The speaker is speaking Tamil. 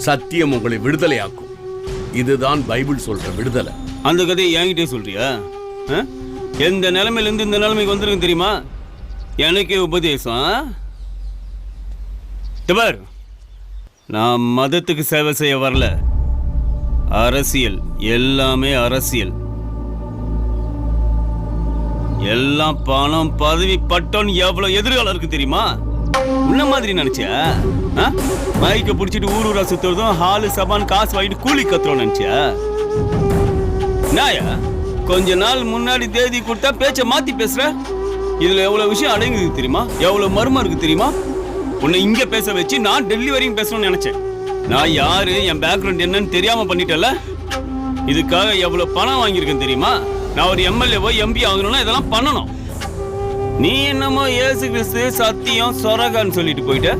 சத்தியம் உங்களை விடுதலையாக்கும். இதுதான் பைபிள் சொல்ற விடுதலை. அந்த கதையை என்கிட்டே சொல்றியா? ஆ? எந்த நிலைமையிலிருந்து இந்த நிலைமைக்கு வந்துருக்கு தெரியுமா? எனக்கே உபதேசம் ஆ? நான் மதத்துக்கு சேவை செய்ய வரல. அரசியல் எல்லாமே அரசியல். எல்லாம் பணம் பதவி பட்டம் எவ்வளவு எதிர்காலம் இருக்கு தெரியுமா? உன்ன மாதிரி நினைச்சியா? ஆ? மைக்க பிடிச்சிட்டு ஊர் ஊரா சுத்துறதும் ஹாலு சபான் காசு வாங்கிட்டு கூலி கத்துறோம் நினைச்சியா? நாயா? கொஞ்ச நாள் முன்னாடி தேதி கொடுத்தா பேச்ச மாத்தி பேசுற? இதுல எவ்வளவு விஷயம் அடங்குது தெரியுமா? எவ்வளவு மர்மம் இருக்கு தெரியுமா? உன்னை இங்க பேச வச்சு நான் டெல்லி வரையும் பேசணும்னு நினைச்சேன். நான் யாரு? என் பேக்ரவுண்ட் என்னன்னு தெரியாம பண்ணிட்டல இதுக்காக எவ்வளவு பணம் வாங்கியிருக்கேன் தெரியுமா? நான் ஒரு எம்எல்ஏவோ எம்பி ஆகணும்னா இதெல்லாம் பண்ணணும். நீ என்னமோ இயேசு கிறிஸ்து சத்தியம் சொரகான்னு சொல்லிட்டு போயிட்ட?